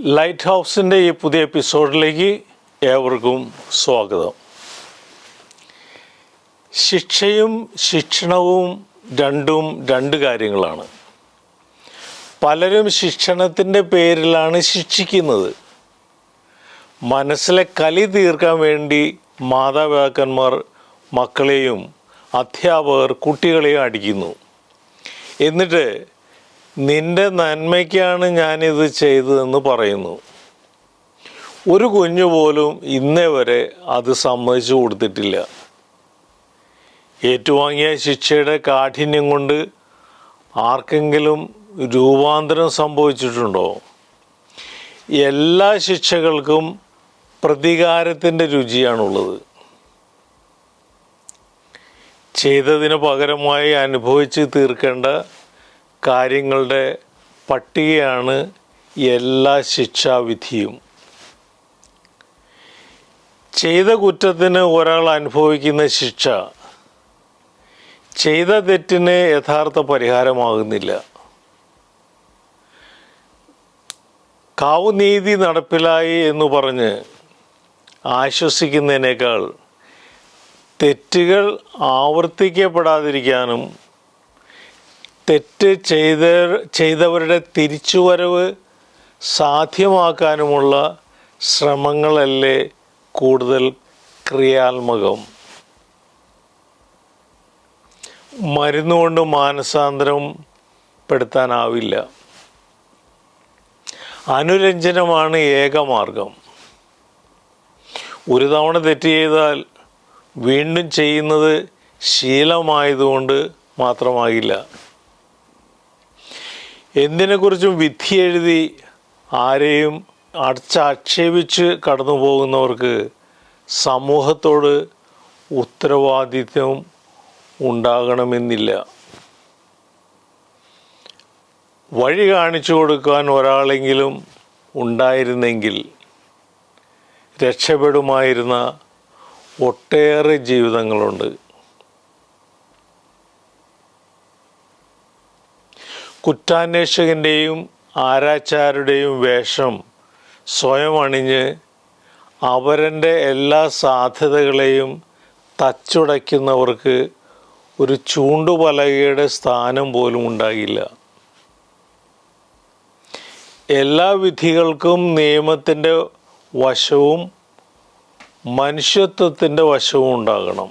Light ഹൗസിന്റെ ഈ പുതിയ എപ്പിസോഡിലേക്ക് ഏവർക്കും സ്വാഗതം. ശിക്ഷയും ശിക്ഷണവും രണ്ടും രണ്ട് കാര്യങ്ങളാണ്. പലരും ശിക്ഷണത്തിന്റെ പേരിലാണ് ശിക്ഷിക്കുന്നത്. മനസ്സിലെ കലി തീർക്കാൻ വേണ്ടി മാതാപിതാക്കന്മാർ മക്കളെയും അധ്യാപകർ കുട്ടികളെയും അടിക്കുന്നു. എന്നിട്ട് നിന്റെ നന്മയ്ക്കാണ് ഞാനിത് ചെയ്തതെന്ന് പറയുന്നു. ഒരു കുഞ്ഞു പോലും ഇന്നേ വരെ അത് സമ്മതിച്ചു കൊടുത്തിട്ടില്ല. ഏറ്റുവാങ്ങിയ ശിക്ഷയുടെ കാഠിന്യം കൊണ്ട് ആർക്കെങ്കിലും രൂപാന്തരം സംഭവിച്ചിട്ടുണ്ടോ? എല്ലാ ശിക്ഷകൾക്കും പ്രതികാരത്തിന്റെ രുചിയാണുള്ളത്. ചെയ്തതിന് പകരമായി അനുഭവിച്ച് തീർക്കേണ്ട കാര്യങ്ങളുടെ പട്ടികയാണ് എല്ലാ ശിക്ഷാവിധിയും. ചെയ്ത കുറ്റത്തിന് ഒരാൾ അനുഭവിക്കുന്ന ശിക്ഷ ചെയ്ത തെറ്റിന് യഥാർത്ഥ പരിഹാരമാകുന്നില്ല. കാവുനീതി നടപ്പിലായി എന്ന് പറഞ്ഞ് ആശ്വസിക്കുന്നതിനേക്കാൾ തെറ്റുകൾ ആവർത്തിക്കപ്പെടാതിരിക്കാനും തെറ്റ് ചെയ്ത ചെയ്തവരുടെ തിരിച്ചുവരവ് സാധ്യമാക്കാനുമുള്ള ശ്രമങ്ങളല്ലേ കൂടുതൽ ക്രിയാത്മകം? മരുന്നുകൊണ്ട് മാനസാന്തരം പെടുത്താനാവില്ല. അനുരഞ്ജനമാണ് ഏകമാർഗം ഒരു തവണ തെറ്റ് ചെയ്താൽ വീണ്ടും ചെയ്യുന്നത് ശീലമായതുകൊണ്ട് മാത്രമാകില്ല. എന്തിനെക്കുറിച്ചും വിധി എഴുതി ആരെയും അടച്ചാക്ഷേപിച്ച് കടന്നു പോകുന്നവർക്ക് സമൂഹത്തോട് ഉത്തരവാദിത്വം ഉണ്ടാകണമെന്നില്ല. വഴി കാണിച്ചു കൊടുക്കാൻ ഒരാളെങ്കിലും ഉണ്ടായിരുന്നെങ്കിൽ രക്ഷപ്പെടുമായിരുന്ന ഒട്ടേറെ ജീവിതങ്ങളുണ്ട്. കുറ്റാന്വേഷകന്റെയും ആരാച്ചാരുടെയും വേഷം സ്വയം അണിഞ്ഞ് അവരന്റെ എല്ലാ സാധ്യതകളെയും തച്ചുടയ്ക്കുന്നവർക്ക് ഒരു ചൂണ്ടുപലകയുടെ സ്ഥാനം പോലും ഉണ്ടാകില്ല. എല്ലാ വിധികൾക്കും നിയമത്തിന്റെ വശവും മനുഷ്യത്വത്തിന്റെ വശവും ഉണ്ടാകണം.